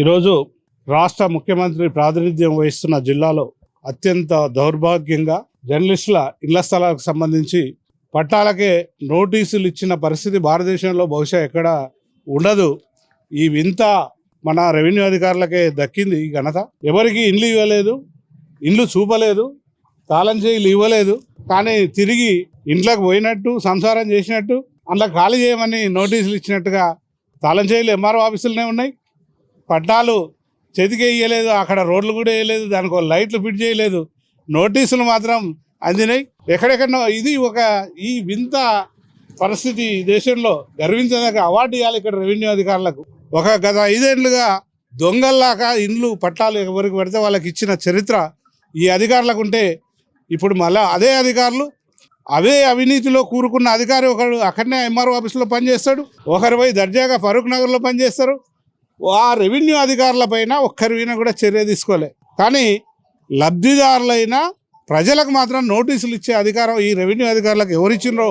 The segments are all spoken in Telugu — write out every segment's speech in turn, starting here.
ఈరోజు రాష్ట్ర ముఖ్యమంత్రి ప్రాతినిధ్యం వహిస్తున్న జిల్లాలో అత్యంత దౌర్భాగ్యంగా జర్నలిస్టుల ఇళ్ళ స్థలాలకు సంబంధించి పట్టాలకే నోటీసులు ఇచ్చిన పరిస్థితి భారతదేశంలో బహుశా ఎక్కడ ఉండదు. ఈ వింత మన రెవెన్యూ అధికారులకే దక్కింది ఈ ఘనత. ఎవరికి ఇండ్లు ఇవ్వలేదు ఇండ్లు చూపలేదు తాళం చేయిలు ఇవ్వలేదు. కానీ తిరిగి ఇంట్లోకి పోయినట్టు సంసారం చేసినట్టు అందులో ఖాళీ చేయమని నోటీసులు ఇచ్చినట్టుగా తాళం చేయిలు ఎంఆర్ఓ ఆఫీసులనే ఉన్నాయి. పట్టాలు చేతికి వేయలేదు అక్కడ రోడ్లు కూడా వేయలేదు దానికి లైట్లు ఫిట్ చేయలేదు. నోటీసులు మాత్రం అందినాయి. ఎక్కడెక్కడో ఇది ఒక ఈ వింత పరిస్థితి ఈ దేశంలో గర్వించదగ్గ అవార్డు ఇవ్వాలి ఇక్కడ రెవెన్యూ అధికారులకు. ఒక గత ఐదేళ్ళుగా దొంగల్లాగా ఇండ్లు పట్టాలు ఎవరికి పెడితే వాళ్ళకి ఇచ్చిన చరిత్ర ఈ అధికారులకు ఉంటే ఇప్పుడు మళ్ళా అదే అధికారులు అవే అవినీతిలో కూరుకున్న అధికారి ఒకడు అక్కడనే ఎంఆర్ఓ ఆఫీస్లో పనిచేస్తాడు. ఒకరు పోయి దర్జాగా ఫరూక్ నగర్లో పనిచేస్తారు. ఆ రెవెన్యూ అధికారులపైన ఒక్కరి కూడా చర్య తీసుకోలే. కానీ లబ్ధిదారులైన ప్రజలకు మాత్రం నోటీసులు ఇచ్చే అధికారం ఈ రెవెన్యూ అధికారులకు ఎవరిచ్చిండ్రో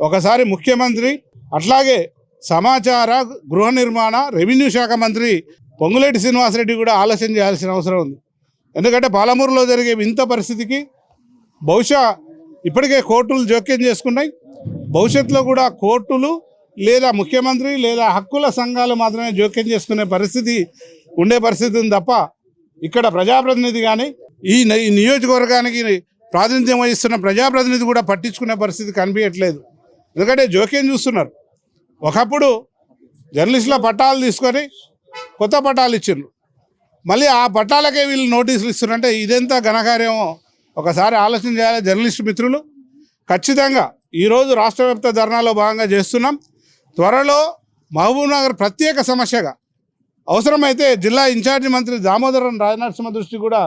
ఒకసారి ముఖ్యమంత్రి అట్లాగే సమాచార గృహ నిర్మాణ రెవెన్యూ శాఖ మంత్రి పొంగులేటి శ్రీనివాసరెడ్డి కూడా ఆలోచన చేయాల్సిన అవసరం ఉంది. ఎందుకంటే పాలమూరులో జరిగే వింత పరిస్థితికి బహుశా ఇప్పటికే కోర్టులు జోక్యం చేసుకున్నాయి. భవిష్యత్తులో కూడా కోర్టులు లేదా ముఖ్యమంత్రి లేదా హక్కుల సంఘాలు మాత్రమే జోక్యం చేసుకునే పరిస్థితి ఉండే పరిస్థితి ఉంది తప్ప ఇక్కడ ప్రజాప్రతినిధి కానీ ఈ నియోజకవర్గానికి ప్రాతినిధ్యం వహిస్తున్న ప్రజాప్రతినిధి కూడా పట్టించుకునే పరిస్థితి కనిపించట్లేదు. ఎందుకంటే జోక్యం చూస్తున్నారు. ఒకప్పుడు జర్నలిస్టుల పట్టాలు తీసుకొని కొత్త పట్టాలు ఇచ్చిండ్రు. మళ్ళీ ఆ పట్టాలకే వీళ్ళు నోటీసులు ఇస్తున్నారంటే ఇదెంత ఘనకార్యమో ఒకసారి ఆలోచన చేయాలి జర్నలిస్ట్ మిత్రులు. ఖచ్చితంగా ఈరోజు రాష్ట్ర వ్యాప్త ధర్నాలో భాగంగా చేస్తున్నాం. త్వరలో మహబూబ్నగర్ ప్రత్యేక సమస్యగా అవసరమైతే జిల్లా ఇన్ఛార్జి మంత్రి దామోదరం రాజనరసింహ దృష్టి కూడా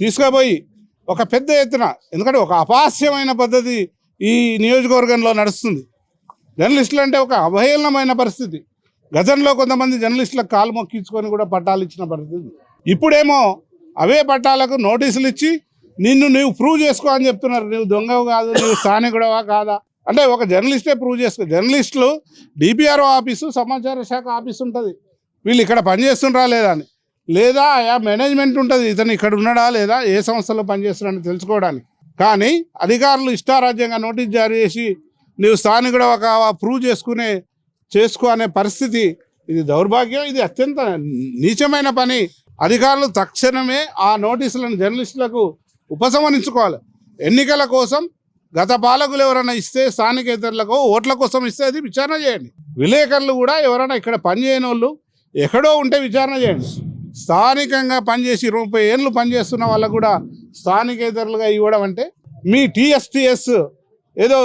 తీసుకుపోయి ఒక పెద్ద ఎత్తున ఎందుకంటే ఒక అపాస్యమైన పద్ధతి ఈ నియోజకవర్గంలో నడుస్తుంది. జర్నలిస్టులు అంటే ఒక అవహేళనమైన పరిస్థితి. గతంలో కొంతమంది జర్నలిస్టులకు కాలు మొక్కించుకొని కూడా పట్టాలు ఇచ్చిన పరిస్థితి. ఇప్పుడేమో అవే పట్టాలకు నోటీసులు ఇచ్చి నిన్ను నువ్వు ప్రూవ్ చేసుకో అని చెప్తున్నారు. నువ్వు దొంగవు కాదు నువ్వు స్థానికుడవా కాదా? అంటే ఒక జర్నలిస్టే ప్రూవ్ చేసుకో జర్నలిస్టులు డిపిఆర్ఓ ఆఫీసు సమాచార శాఖ ఆఫీస్ ఉంటుంది. వీళ్ళు ఇక్కడ పనిచేస్తుండ్రా లేదా అని. లేదా ఆ మేనేజ్మెంట్ ఉంటుంది. ఇతను ఇక్కడ ఉన్నాడా లేదా ఏ సంస్థలో పనిచేస్తున్నాడని తెలుసుకోవడానికి. కానీ అధికారులు ఇష్టారాజ్యంగా నోటీస్ జారీ చేసి నీవు స్థానికుడు ఒక ప్రూవ్ చేసుకునే చేసుకో అనే పరిస్థితి ఇది దౌర్భాగ్యం ఇది అత్యంత నీచమైన పని. అధికారులు తక్షణమే ఆ నోటీసులను జర్నలిస్టులకు ఉపసంహరించుకోవాలి. ఎన్నికల కోసం గత పాలకులు ఎవరైనా ఇస్తే స్థానికేతరులకు ఓట్ల కోసం ఇస్తే అది విచారణ చేయండి. విలేకరులు కూడా ఎవరైనా ఇక్కడ పనిచేయని వాళ్ళు ఎక్కడో ఉంటే విచారణ చేయండి. స్థానికంగా పనిచేసి ముప్పై ఏళ్ళు పనిచేస్తున్న వాళ్ళకు కూడా స్థానికేతరులుగా ఇవ్వడం అంటే మీ టీఎస్టీఎస్ ఏదో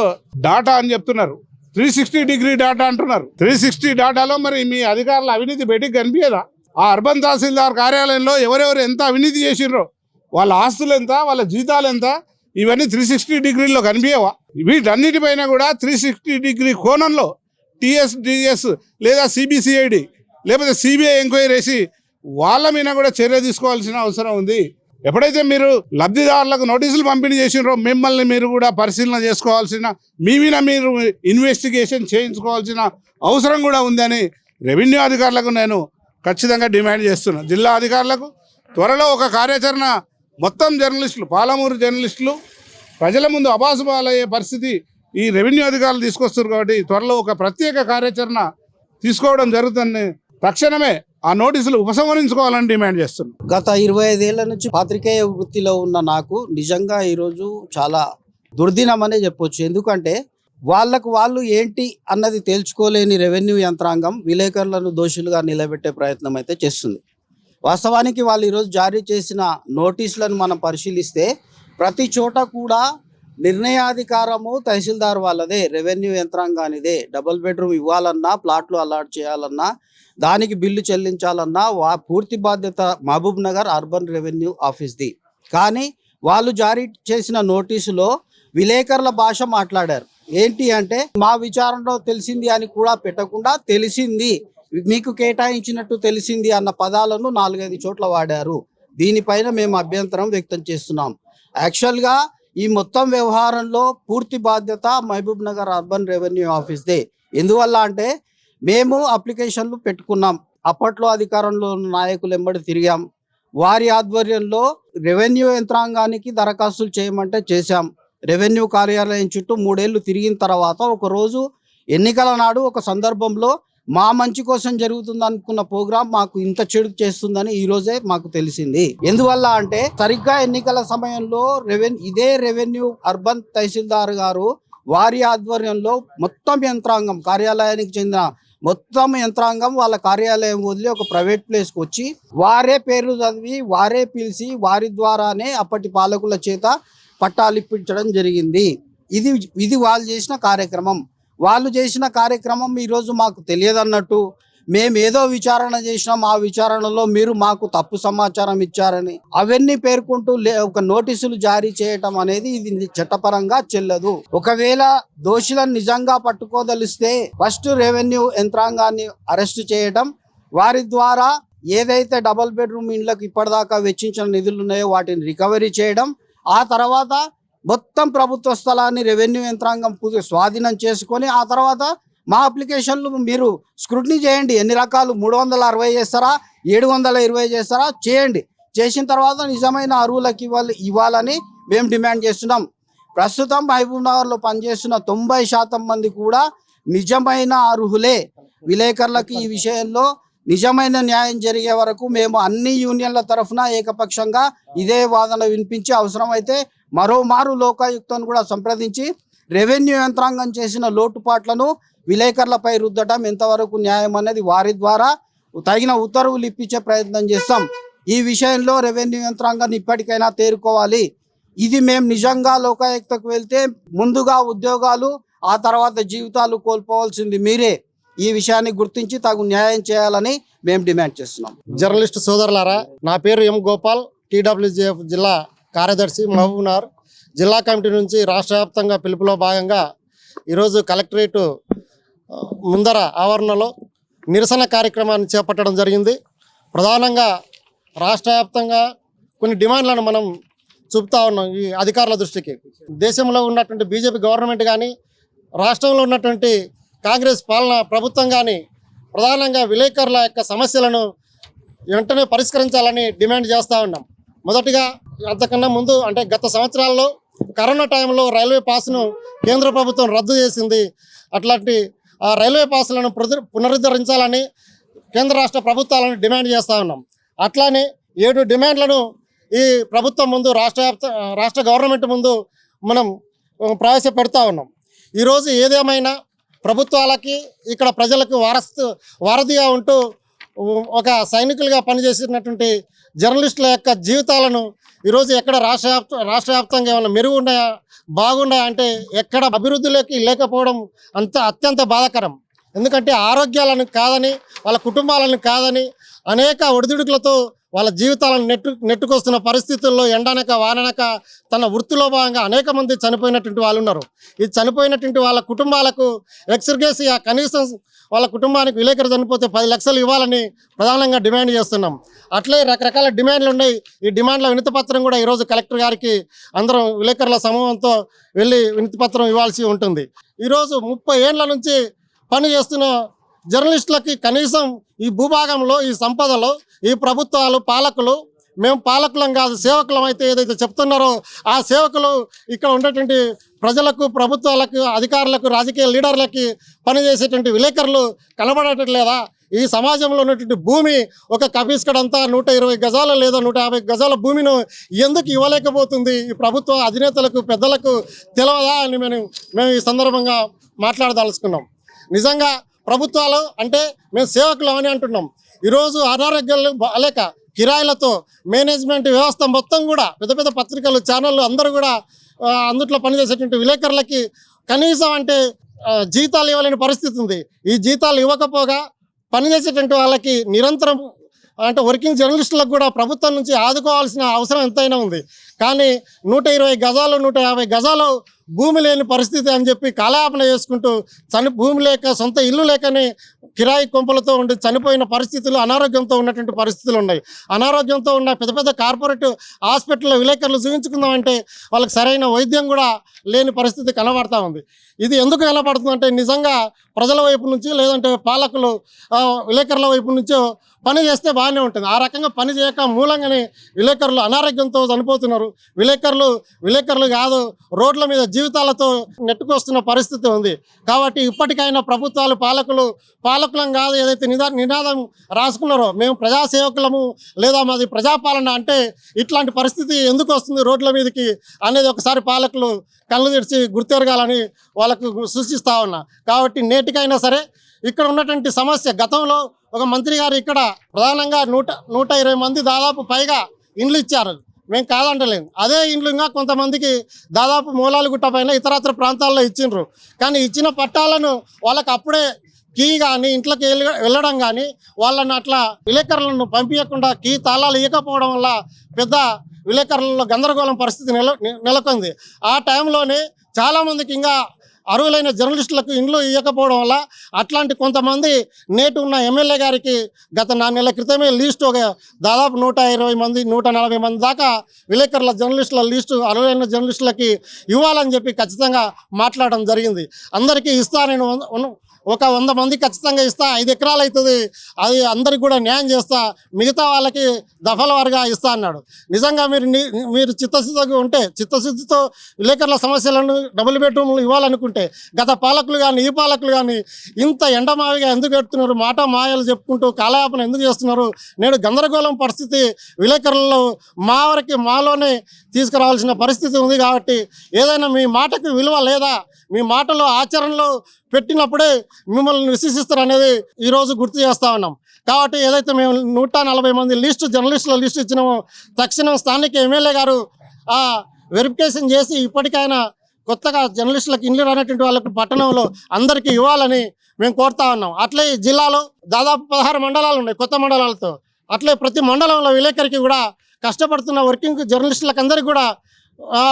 డాటా అని చెప్తున్నారు. త్రీ సిక్స్టీ డిగ్రీ డాటా అంటున్నారు. త్రీ సిక్స్టీ డాటాలో మరి మీ అధికారుల అవినీతి బయటికి కనిపించదా? ఆ అర్బన్ తహసీల్దార్ కార్యాలయంలో ఎవరెవరు ఎంత అవినీతి చేసిండ్రో వాళ్ళ ఆస్తులు ఎంత? వాళ్ళ జీతాలు ఎంత? ఇవన్నీ త్రీ సిక్స్టీ డిగ్రీలో కనిపించవా? వీటన్నిటిపైన కూడా త్రీ సిక్స్టీ డిగ్రీ కోణంలో టిఎస్డిఎస్ లేదా సిబిసిఐడి లేకపోతే సిబిఐ ఎంక్వైరీ వేసి వాళ్ళ మీద కూడా చర్య తీసుకోవాల్సిన అవసరం ఉంది. ఎప్పుడైతే మీరు లబ్ధిదారులకు నోటీసులు పంపిణీ చేసినారో మిమ్మల్ని మీరు కూడా పరిశీలన చేసుకోవాల్సిన మీ మీద మీరు ఇన్వెస్టిగేషన్ చేయించుకోవాల్సిన అవసరం కూడా ఉందని రెవెన్యూ అధికారులకు నేను ఖచ్చితంగా డిమాండ్ చేస్తున్నాను జిల్లా అధికారులకు త్వరలో ఒక కార్యాచరణ మొత్తం జర్నలిస్టులు పాలమూరు జర్నలిస్టులు ప్రజల ముందు అబాసుబాలయ్యే పరిస్థితి ఈ రెవెన్యూ అధికారులు తీసుకొస్తారు కాబట్టి త్వరలో ఒక ప్రత్యేక కార్యాచరణ తీసుకోవడం జరుగుతుంది తక్షణమే ఆ నోటీసులు ఉపసంహరించుకోవాలని డిమాండ్ చేస్తున్నాం గత ఇరవై ఐదేళ్ళ నుంచి పాత్రికేయ వృత్తిలో ఉన్న నాకు నిజంగా ఈరోజు చాలా దుర్దినమనే చెప్పొచ్చు. ఎందుకంటే వాళ్ళకు వాళ్ళు ఏంటి అన్నది తేల్చుకోలేని రెవెన్యూ యంత్రాంగం విలేకరులను దోషులుగా నిలబెట్టే ప్రయత్నం అయితే చేస్తుంది. వాస్తవానికి వాళ్ళు ఈరోజు జారీ చేసిన నోటీసులను మనం పరిశీలిస్తే ప్రతి చోట కూడా నిర్ణయాధికారము తహసీల్దార్ వాళ్ళదే రెవెన్యూ యంత్రాంగానిదే. డబుల్ బెడ్రూమ్ ఇవ్వాలన్నా ప్లాట్లు అలాట్ చేయాలన్నా దానికి బిల్లు చెల్లించాలన్నా వా పూర్తి బాధ్యత మహబూబ్ నగర్ అర్బన్ రెవెన్యూ ఆఫీస్ది. కానీ వాళ్ళు జారీ చేసిన నోటీసులో విలేకరుల భాష మాట్లాడారు. ఏంటి అంటే మా విచారణలో తెలిసింది అని కూడా పెట్టకుండా తెలిసింది మీకు కేటాయించినట్టు తెలిసింది అన్న పదాలను నాలుగైదు చోట్ల వాడారు. దీనిపైన మేము అభ్యంతరం వ్యక్తం చేస్తున్నాం. యాక్చువల్గా ఈ మొత్తం వ్యవహారంలో పూర్తి బాధ్యత మహబూబ్ నగర్ అర్బన్ రెవెన్యూ ఆఫీస్దే ఎందువల్ల అంటే మేము అప్లికేషన్లు పెట్టుకున్నాం. అప్పట్లో అధికారంలో ఉన్న నాయకులు ఎంబడి తిరిగాం. వారి ఆధ్వర్యంలో రెవెన్యూ యంత్రాంగానికి దరఖాస్తులు చేయమంటే చేశాం. రెవెన్యూ కార్యాలయం చుట్టూ మూడేళ్ళు తిరిగిన తర్వాత ఒకరోజు ఎన్నికల నాడు ఒక సందర్భంలో మా మంచి కోసం జరుగుతుంది అనుకున్న ప్రోగ్రాం మాకు ఇంత చెడు చేస్తుందని ఈ రోజే మాకు తెలిసింది. ఎందువల్ల అంటే సరిగ్గా ఎన్నికల సమయంలో రెవెన్యూ ఇదే రెవెన్యూ అర్బన్ తహసీల్దార్ గారు వారి ఆధ్వర్యంలో మొత్తం యంత్రాంగం కార్యాలయానికి చెందిన మొత్తం యంత్రాంగం వాళ్ళ కార్యాలయం వదిలి ఒక ప్రైవేట్ ప్లేస్కి వచ్చి వారే పేర్లు చదివి వారే పిలిచి వారి ద్వారానే అప్పటి పాలకుల చేత పట్టాలిప్పించడం జరిగింది. ఇది ఇది వాళ్ళు చేసిన కార్యక్రమం. వాళ్ళు చేసిన కార్యక్రమం ఈరోజు మాకు తెలియదన్నట్టు మేము ఏదో విచారణ చేసినాం ఆ విచారణలో మీరు మాకు తప్పు సమాచారం ఇచ్చారని. అవన్నీ పేర్కొంటూ లే- ఒక నోటీసులు జారీ చేయటం అనేది ఇది చట్టపరంగా చెల్లదు. ఒకవేళ దోషులను నిజంగా పట్టుకోదలిస్తే ఫస్ట్ రెవెన్యూ యంత్రాంగాన్ని అరెస్ట్ చేయటం వారి ద్వారా ఏదైతే డబల్ బెడ్రూమ్ ఇండ్లకు ఇప్పటిదాకా వెచ్చించిన నిధులు ఉన్నాయో వాటిని రికవరీ చేయడం ఆ తర్వాత మొత్తం ప్రభుత్వ స్థలాన్ని రెవెన్యూ యంత్రాంగం స్వాధీనం చేసుకొని ఆ తర్వాత మా అప్లికేషన్లు మీరు స్క్రూటినీ చేయండి. ఎన్ని రకాలు? మూడు వందల అరవై చేస్తారా? ఏడు వందల ఇరవై చేస్తారా? చేయండి. చేసిన తర్వాత నిజమైన అరువులకు ఇవ్వాలి ఇవ్వాలని మేము డిమాండ్ చేస్తున్నాం. ప్రస్తుతం మహబూబ్ నగర్లో పనిచేస్తున్న తొంభై శాతం మంది కూడా నిజమైన అర్హులే. విలేకరులకు ఈ విషయంలో నిజమైన న్యాయం జరిగే వరకు మేము అన్ని యూనియన్ల తరఫున ఏకపక్షంగా ఇదే వాదన వినిపించి అవసరమైతే మరోమారు లోకాయుక్తను కూడా సంప్రదించి రెవెన్యూ యంత్రాంగం చేసిన లోటుపాట్లను విలేకరులపై రుద్దటం ఎంతవరకు న్యాయం అనేది వారి ద్వారా తగిన ఉత్తర్వులు ఇప్పించే ప్రయత్నం చేస్తాం. ఈ విషయంలో రెవెన్యూ యంత్రాంగాన్ని ఇప్పటికైనా తేరుకోవాలి. ఇది మేము నిజంగా లోకాయుక్తకు వెళ్తే ముందుగా ఉద్యోగాలు ఆ తర్వాత జీవితాలు కోల్పోవాల్సింది మీరే. ఈ విషయాన్ని గుర్తించి తగు న్యాయం చేయాలని మేము డిమాండ్ చేస్తున్నాం. జర్నలిస్ట్ సోదరులారా నా పేరు ఎం గోపాల్ టీడబ్ల్యూజేఎఫ్ జిల్లా కార్యదర్శి మహబూబ్నగర్ జిల్లా కమిటీ నుంచి రాష్ట్ర వ్యాప్తంగా పిలుపులో భాగంగా ఈరోజు కలెక్టరేట్ ముందర ఆవరణలో నిరసన కార్యక్రమాన్ని చేపట్టడం జరిగింది. ప్రధానంగా రాష్ట్ర వ్యాప్తంగా కొన్ని డిమాండ్లను మనం చూపుతా ఉన్నాం ఈ అధికారుల దృష్టికి. దేశంలో ఉన్నటువంటి బీజేపీ గవర్నమెంట్ కానీ రాష్ట్రంలో ఉన్నటువంటి కాంగ్రెస్ పాలన ప్రభుత్వం కానీ ప్రధానంగా విలేకరుల యొక్క సమస్యలను వెంటనే పరిష్కరించాలని డిమాండ్ చేస్తూ ఉన్నాం. మొదటిగా అంతకన్నా ముందు అంటే గత సంవత్సరాల్లో కరోనా టైంలో రైల్వే పాస్ను కేంద్ర ప్రభుత్వం రద్దు చేసింది. అట్లాంటి ఆ రైల్వే పాస్లను పునరుద్ధరించాలని కేంద్ర రాష్ట్ర ప్రభుత్వాలను డిమాండ్ చేస్తూ ఉన్నాం. అట్లానే ఏడు డిమాండ్లను ఈ ప్రభుత్వం ముందు రాష్ట్ర రాష్ట్ర గవర్నమెంట్ ముందు మనం ప్రవేశపెడతా ఉన్నాం. ఈరోజు ఏదేమైనా ప్రభుత్వాలకి ఇక్కడ ప్రజలకు వారస్తు వారధిగా ఉంటూ ఒక సైనికులుగా పనిచేసినటువంటి జర్నలిస్టుల యొక్క జీవితాలను ఈరోజు ఎక్కడ రాష్ట్ర వ్యాప్త రాష్ట్ర వ్యాప్తంగా ఏమైనా మెరుగు ఉన్నాయా బాగున్నాయా అంటే ఎక్కడ అభివృద్ధిలోకి లేకపోవడం అంత అత్యంత బాధాకరం. ఎందుకంటే ఆరోగ్యాలను కాదని వాళ్ళ కుటుంబాలను కాదని అనేక ఒడిదుడుకులతో వాళ్ళ జీవితాలను నెట్టు నెట్టుకొస్తున్న పరిస్థితుల్లో ఎండనక వాననక తన వృత్తిలో భాగంగా అనేక మంది చనిపోయినటువంటి వాళ్ళు ఉన్నారు. ఈ చనిపోయినటువంటి వాళ్ళ కుటుంబాలకు ఎక్స్గ్రేసియా కనీసం వాళ్ళ కుటుంబానికి విలేకరు చనిపోతే పది లక్షలు ఇవ్వాలని ప్రధానంగా డిమాండ్ చేస్తున్నాం. అట్లే రకరకాల డిమాండ్లు ఉన్నాయి. ఈ డిమాండ్ల వినతిపత్రం కూడా ఈరోజు కలెక్టర్ గారికి అందరం విలేకరుల సమూహంతో వెళ్ళి వినతిపత్రం ఇవ్వాల్సి ఉంటుంది. ఈరోజు ముప్పై ఏండ్ల నుంచి పని చేస్తున్న జర్నలిస్టులకి కనీసం ఈ భూభాగంలో ఈ సంపదలో ఈ ప్రభుత్వాలు పాలకులు మేము పాలకులం కాదు సేవకులం అయితే ఏదైతే చెప్తున్నారో ఆ సేవకులు ఇక్కడ ఉన్నటువంటి ప్రజలకు ప్రభుత్వాలకు అధికారులకు రాజకీయ లీడర్లకి పనిచేసేటువంటి విలేకరులు కనబడటట్లేదా ఈ సమాజంలో ఉన్నటువంటి భూమి ఒక కబీస్కడంతా నూట ఇరవై గజాలు లేదా నూట యాభై గజాల భూమిను ఎందుకు ఇవ్వలేకపోతుంది? ఈ ప్రభుత్వ అధినేతలకు పెద్దలకు తెలియదా అని మేము మేము ఈ సందర్భంగా మాట్లాడదలుచుకున్నాం. నిజంగా ప్రభుత్వాలు అంటే మేము సేవకులు అని అంటున్నాం. ఈరోజు అనారోగ్యాలు లేక కిరాయిలతో మేనేజ్మెంట్ వ్యవస్థ మొత్తం కూడా పెద్ద పెద్ద పత్రికలు ఛానళ్ళు అందరూ కూడా అందుట్లో పనిచేసేటువంటి విలేకరులకి కనీసం అంటే జీతాలు ఇవ్వలేని పరిస్థితి ఉంది. ఈ జీతాలు ఇవ్వకపోగా పనిచేసేటువంటి వాళ్ళకి నిరంతరం అంటే వర్కింగ్ జర్నలిస్టులకు కూడా ప్రభుత్వం నుంచి ఆదుకోవాల్సిన అవసరం ఎంతైనా ఉంది. కానీ నూట ఇరవై గజాలు నూట యాభై గజాలు భూమి లేని పరిస్థితి అని చెప్పి కాలయాపన చేసుకుంటూ చని భూమి లేక సొంత ఇల్లు లేకని కిరాయి కొంపలతో ఉండి చనిపోయిన పరిస్థితులు అనారోగ్యంతో ఉన్నటువంటి పరిస్థితులు ఉన్నాయి. అనారోగ్యంతో ఉన్న పెద్ద పెద్ద కార్పొరేట్ హాస్పిటల్లో విలేకరులు చూపించుకుందామంటే వాళ్ళకి సరైన వైద్యం కూడా లేని పరిస్థితి కనబడతా ఉంది. ఇది ఎందుకు కనబడుతుందంటే నిజంగా ప్రజల వైపు నుంచి లేదంటే పాలకులు విలేకరుల వైపు నుంచో పని చేస్తే బాగానే ఉంటుంది. ఆ రకంగా పని చేయక మూలంగానే విలేకరులు అనారోగ్యంతో చనిపోతున్నారు. విలేకరులు విలేకరులు కాదు రోడ్ల మీద జీవితాలతో నెట్టుకొస్తున్న పరిస్థితి ఉంది. కాబట్టి ఇప్పటికైనా ప్రభుత్వాలు పాలకులు పాలకులం కాదు ఏదైతే నిదా నినాదం రాసుకున్నారో మేము ప్రజాసేవకులము లేదా మాది ప్రజాపాలన అంటే ఇట్లాంటి పరిస్థితి ఎందుకు వస్తుంది రోడ్ల మీదకి అనేది ఒకసారి పాలకులు కళ్ళు తెరిచి గుర్తెరగాలని వాళ్ళకు సూచిస్తా ఉన్నా. కాబట్టి నేటికైనా సరే ఇక్కడ ఉన్నటువంటి సమస్య గతంలో ఒక మంత్రి గారు ఇక్కడ ప్రధానంగా నూట నూట ఇరవై మంది దాదాపు పైగా ఇండ్లు ఇచ్చారు. మేము కాదంటలేము అదే ఇండ్లు ఇంకా కొంతమందికి దాదాపు మూలాలు గుట్ట పైన ఇతరత్ర ప్రాంతాల్లో ఇచ్చిండ్రు. కానీ ఇచ్చిన పట్టాలను వాళ్ళకి అప్పుడే కీ కానీ ఇంట్లోకి వెళ్ళ వెళ్ళడం కానీ వాళ్ళని అట్లా విలేకరులను పంపించకుండా కీ తాళాలు ఇవ్వకపోవడం వల్ల పెద్ద విలేకరులలో గందరగోళం పరిస్థితి నెల నెలకొంది. ఆ టైంలోనే చాలామందికి ఇంకా అర్హులైన జర్నలిస్టులకు ఇండ్లు ఇవ్వకపోవడం వల్ల అట్లాంటి కొంతమంది నేటి ఉన్న ఎమ్మెల్యే గారికి గత నాలుగు నెలల క్రితమే లీస్టు ఒక దాదాపు నూట ఇరవై మంది నూట నలభై మంది దాకా విలేకరుల జర్నలిస్టుల లీస్టు అర్హులైన జర్నలిస్టులకి ఇవ్వాలని చెప్పి ఖచ్చితంగా మాట్లాడడం జరిగింది. అందరికీ ఇస్తా నేను ఒక వంద మంది ఖచ్చితంగా ఇస్తా ఐదు ఎకరాలు అవుతుంది అది అందరికి కూడా న్యాయం చేస్తా మిగతా వాళ్ళకి దఫల వారుగా ఇస్తా అన్నాడు. నిజంగా మీరు మీరు చిత్తశుద్ధిగా ఉంటే చిత్తశుద్ధితో విలేకరుల సమస్యలను డబుల్ బెడ్రూమ్లు ఇవ్వాలనుకుంటే గత పాలకులు కానీ ఈ పాలకులు కానీ ఇంత ఎండమావిగా ఎందుకు పెడుతున్నారు మాట మాయలు చెప్పుకుంటూ కాలయాపన ఎందుకు చేస్తున్నారు? నేడు గందరగోళం పరిస్థితి విలేకరులలో మా వరకు మాలోనే తీసుకురావాల్సిన పరిస్థితి ఉంది కాబట్టి ఏదైనా మీ మాటకు విలువ లేదా మీ మాటలో ఆచరణలో పెట్టినప్పుడే మిమ్మల్ని విశ్వసిస్తారు అనేది ఈరోజు గుర్తు చేస్తా ఉన్నాం. కాబట్టి ఏదైతే మేము నూట నలభై మంది లిస్టు జర్నలిస్టుల లిస్టు ఇచ్చినామో తక్షణం స్థానిక ఎమ్మెల్యే గారు ఆ వెరిఫికేషన్ చేసి ఇప్పటికైనా కొత్తగా జర్నలిస్టులకు ఇండ్లు రానటువంటి వాళ్ళకు పట్టణంలో అందరికీ ఇవ్వాలని మేము కోరుతా ఉన్నాం. అట్లే ఈ జిల్లాలో దాదాపు పదహారు మండలాలు ఉన్నాయి కొత్త మండలాలతో. అట్లే ప్రతి మండలంలో విలేకరికి కూడా కష్టపడుతున్న వర్కింగ్ జర్నలిస్టులకు అందరికీ కూడా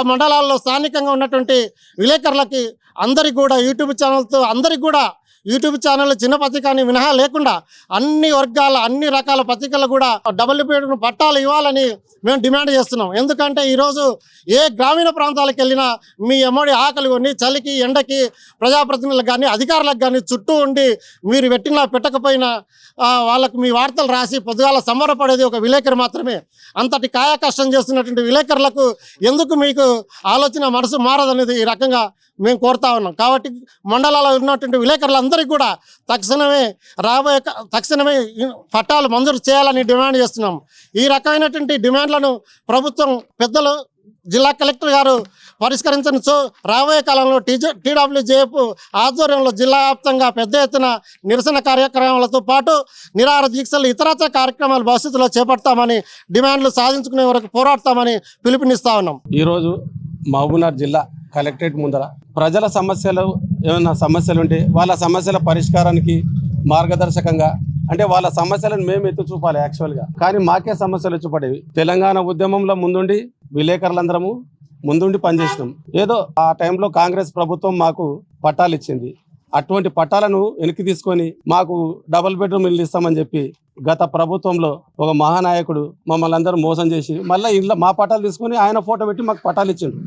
మండలాల్లో స్థానికంగా ఉన్నటువంటి విలేకరులకి అందరికి కూడా యూట్యూబ్ ఛానల్తో అందరికి కూడా యూట్యూబ్ ఛానల్ చిన్న పత్రిక అని మినహా లేకుండా అన్ని వర్గాల అన్ని రకాల పత్రికలు కూడా డబుల్ పట్టాలు ఇవ్వాలని మేము డిమాండ్ చేస్తున్నాం. ఎందుకంటే ఈరోజు ఏ గ్రామీణ ప్రాంతాలకు వెళ్ళినా మీ ఎమ్మడి ఆకలి కొన్ని చలికి ఎండకి ప్రజాప్రతినిధులకు కానీ అధికారులకు కానీ చుట్టూ ఉండి మీరు పెట్టినా పెట్టకపోయినా వాళ్ళకు మీ వార్తలు రాసి పొద్దుగాల సంబరపడేది ఒక విలేకరు మాత్రమే. అంతటి కాయ కష్టం చేస్తున్నటువంటి విలేకరులకు ఎందుకు మీకు ఆలోచన మనసు మారదనేది ఈ రకంగా మేము కోరుతా ఉన్నాం. కాబట్టి మండలాల్లో ఉన్నటువంటి అందరికీ కూడా తక్షణమే రాబోయే తక్షణమే పట్టాలు మంజూరు చేయాలని డిమాండ్ చేస్తున్నాం. ఈ రకమైనటువంటి డిమాండ్లను ప్రభుత్వం పెద్దలు జిల్లా కలెక్టర్ గారు పరిష్కరించనుచో రాబోయే కాలంలో టీజే టీడబ్ల్యూజేఎఫ్ ఆధ్వర్యంలో జిల్లా వ్యాప్తంగా పెద్ద ఎత్తున నిరసన కార్యక్రమాలతో పాటు నిరాహార దీక్షలు ఇతరత్ర కార్యక్రమాలు భవిష్యత్తులో చేపడతామని డిమాండ్లు సాధించుకునే వరకు పోరాడతామని పిలుపునిస్తా ఉన్నాం. ఈరోజు మహబూబ్నగర్ జిల్లా కలెక్టరేట్ ముందర ప్రజల సమస్యలు ఏమైనా సమస్యలు ఉంటే వాళ్ళ సమస్యల పరిష్కారానికి మార్గదర్శకంగా అంటే వాళ్ళ సమస్యలను మేము ఎత్తు చూపాలి యాక్చువల్గా. కానీ మాకే సమస్యలు వచ్చి పడేవి తెలంగాణ ఉద్యమంలో ముందుండి విలేకరులందరము ముందుండి పనిచేసినాం. ఏదో ఆ టైంలో కాంగ్రెస్ ప్రభుత్వం మాకు పట్టాలు ఇచ్చింది. అటువంటి పట్టాలను వెనక్కి తీసుకొని మాకు డబుల్ బెడ్రూమ్ ఇల్లు ఇస్తామని చెప్పి గత ప్రభుత్వంలో ఒక మహానాయకుడు మమ్మల్ని అందరూ మోసం చేసి మళ్ళీ ఇంట్లో మా పట్టాలు తీసుకొని ఆయన ఫోటో పెట్టి మాకు పట్టాలు ఇచ్చిండు.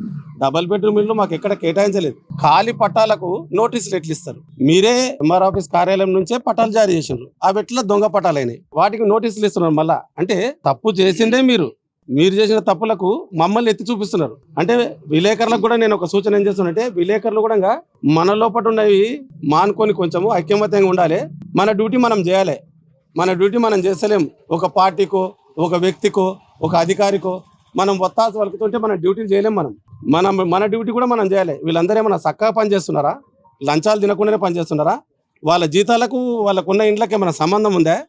డబల్ బెడ్రూమ్ ఇల్లు మాకు ఎక్కడ కేటాయించలేదు. ఖాళీ పట్టాలకు నోటీసులు ఎట్లు ఇస్తారు? మీరే ఎంఆర్ ఆఫీస్ కార్యాలయం నుంచే పట్టాలు జారీ చేసిండ్రు. అవి ఎట్లా దొంగ పట్టాలైనాయి వాటికి నోటీసులు ఇస్తున్నారు మళ్ళా. అంటే తప్పు చేసిందే మీరు. మీరు చేసిన తప్పులకు మమ్మల్ని ఎత్తి చూపిస్తున్నారు. అంటే విలేకరులకు కూడా నేను ఒక సూచన ఏం చేస్తున్నానంటే విలేకరులు కూడా మన లోపల ఉన్నవి మానుకొని కొంచెము ఐక్యమత్యంగా ఉండాలి. మన డ్యూటీ మనం చేయాలి. మన డ్యూటీ మనం చేస్తలేం. ఒక పార్టీకో ఒక వ్యక్తికో ఒక అధికారికో మనం ఒత్తాసు వలుకుతుంటే మన డ్యూటీలు చేయలేం మనం. మనం మన డ్యూటీ కూడా మనం చేయాలి. వీళ్ళందరూ ఏమైనా చక్కగా పని చేస్తున్నారా? లంచాలు తినకుండానే పని చేస్తున్నారా? వాళ్ళ జీతాలకు వాళ్ళకున్న ఇండ్లకి ఏమైనా సంబంధం ఉందా?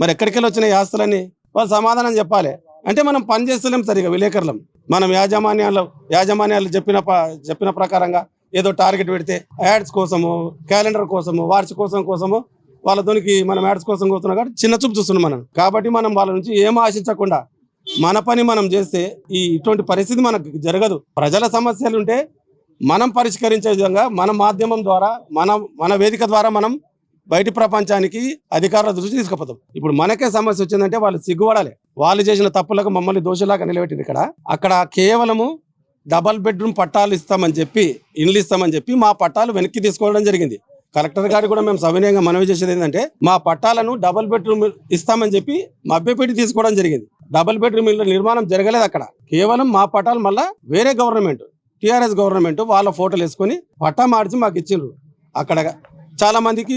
మరి ఎక్కడికెళ్ళి వచ్చిన ఆస్తులని వాళ్ళు సమాధానం చెప్పాలి. అంటే మనం పని చేస్తలేం సరిగా విలేకరులం. మనం యాజమాన్యాలు యాజమాన్యాలు చెప్పిన ప- చెప్పిన ప్రకారంగా ఏదో టార్గెట్ పెడితే యాడ్స్ కోసము క్యాలెండర్ కోసము వార్షికోత్సవం కోసము వాళ్ళతోనికి మనం యాడ్స్ కోసం కోస్తున్నాం కాబట్టి చిన్న చూపు చూస్తున్నాం మనం. కాబట్టి మనం వాళ్ళ నుంచి ఏం ఆశించకుండా మన పని మనం చేస్తే ఈ ఇటువంటి పరిస్థితి మనకు జరగదు. ప్రజల సమస్యలు ఉంటే మనం పరిష్కరించే విధంగా మన మాధ్యమం ద్వారా మన మన వేదిక ద్వారా మనం బయటి ప్రపంచానికి అధికారుల దృష్టి తీసుకుపోతాం. ఇప్పుడు మనకే సమస్య వచ్చిందంటే వాళ్ళు సిగ్గుపడాలి. వాళ్ళు చేసిన తప్పులకు మమ్మల్ని దోషులాగా నిలబెట్టింది ఇక్కడ. అక్కడ కేవలము డబల్ బెడ్రూమ్ పట్టాలు ఇస్తామని చెప్పి ఇండ్లు ఇస్తామని చెప్పి మా పట్టాలు వెనక్కి తీసుకోవడం జరిగింది. కలెక్టర్ గారు కూడా మేము సవినయంగా మనవి చేసేది ఏంటంటే మా పట్టాలను డబల్ బెడ్రూమ్ ఇస్తామని చెప్పి మభ్యపెట్టి తీసుకోవడం జరిగింది. డబల్ బెడ్రూమ్ ఇళ్ళ నిర్మాణం జరగలేదు అక్కడ. కేవలం మా పటాలు మళ్ళా వేరే గవర్నమెంట్ టిఆర్ఎస్ గవర్నమెంట్ వాళ్ళ ఫోటోలు వేసుకొని పట్టా మార్చి మాకు ఇచ్చిండ్రు. అక్కడ చాలా మందికి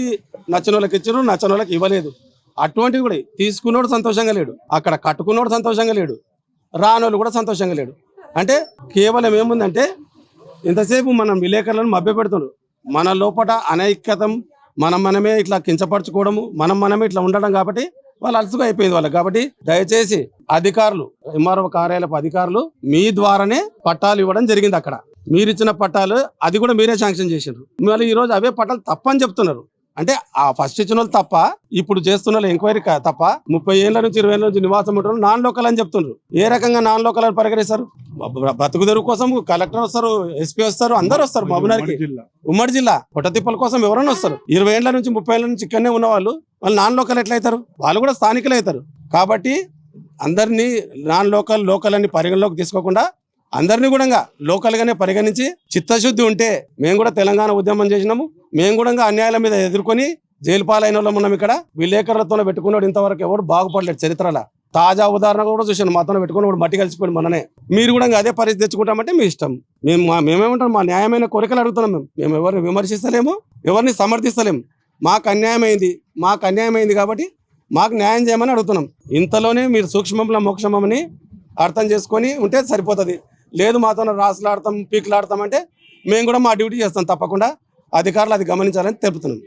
నచ్చిన వాళ్ళకి ఇచ్చిండ్రు నచ్చిన వాళ్ళకి ఇవ్వలేదు. అటువంటివి కూడా తీసుకున్నోడు సంతోషంగా లేడు. అక్కడ కట్టుకున్నోడు సంతోషంగా లేడు. రానోళ్ళు కూడా సంతోషంగా లేడు. అంటే కేవలం ఏముందంటే ఇంతసేపు మనం విలేకరులను మభ్యపెడుతున్నారు. మన లోపల అనైక్యతం మనం మనమే ఇట్లా కించపరచుకోవడము మనం మనమే ఇట్లా ఉండడం కాబట్టి వాళ్ళు అలసుగా అయిపోయింది వాళ్ళకి. కాబట్టి దయచేసి అధికారులు ఎంఆర్ఓ కార్యాలయపు అధికారులు మీ ద్వారానే పట్టాలు ఇవ్వడం జరిగింది అక్కడ. మీరు ఇచ్చిన పట్టాలు అది కూడా మీరే శాంక్షన్ చేసారు మళ్ళీ ఈ రోజు అవే పట్టాలు తప్పని చెప్తున్నారు. అంటే ఆ ఫస్ట్ ఇచ్చిన వాళ్ళు తప్ప ఇప్పుడు చేస్తున్న వాళ్ళు ఎంక్వైరీ తప్ప ముప్పై ఏళ్ళ నుంచి ఇరవై ఏళ్ళ నుంచి నివాసం ఉంటారు నాన్ లోకల్ అని చెప్తున్నారు ఏ రకంగా నాన్ లోకల్ అని పరిగణిస్తారు? బతుకు తెరువు కోసం కలెక్టర్ వస్తారు ఎస్పీ వస్తారు అందరు వస్తారు మహబూబ్నగర్కి. ఉమ్మడి జిల్లా. పొట్టతిప్పల కోసం ఎవరైనా వస్తారు. ఇరవై ఏళ్ళ నుంచి ముప్పై ఏళ్ళ నుంచి ఇక్కడనే ఉన్న వాళ్ళు వాళ్ళు నాన్ లోకల్ ఎట్లా అవుతారు వాళ్ళు కూడా స్థానికులు అవుతారు కాబట్టి అందరినీ నాన్ లోకల్ లోకల్ అని పరిగణలోకి తీసుకోకుండా అందరినీ కూడా లోకల్గానే పరిగణించి చిత్తశుద్ధి ఉంటే మేము కూడా తెలంగాణ ఉద్యమం చేసినాము. మేము కూడా అన్యాయాల మీద ఎదుర్కొని జైలు పాలైన వాళ్ళం ఉన్నాం ఇక్కడ. విలేకరులతో పెట్టుకున్నాడు ఇంతవరకు ఎవరు బాగుపడలేదు చరిత్రలో. తాజా ఉదాహరణ కూడా చూసాను మాతో పెట్టుకుని కూడా మట్టి కలిసిపోయింది మననే మీరు కూడా అదే పరిస్థితి తెచ్చుకుంటామంటే మీ ఇష్టం. మేము మా మేమేమంటాం మా న్యాయమైన కోరికలు అడుగుతున్నాం మేము. మేము ఎవరిని విమర్శిస్తలేము ఎవరిని సమర్థిస్తలేము. మాకు అన్యాయమైంది మాకు అన్యాయమైంది కాబట్టి మాకు న్యాయం చేయమని అడుగుతున్నాం. ఇంతలోనే మీరు సూక్ష్మంలో మోక్షమని అర్థం చేసుకొని ఉంటే సరిపోతుంది. లేదు మాతో రాసులాడతాం పీకులాడతాం అంటే మేము కూడా మా డ్యూటీ చేస్తాం తప్పకుండా. అధికారులు అది గమనించాలని తెలుపుతున్నాం.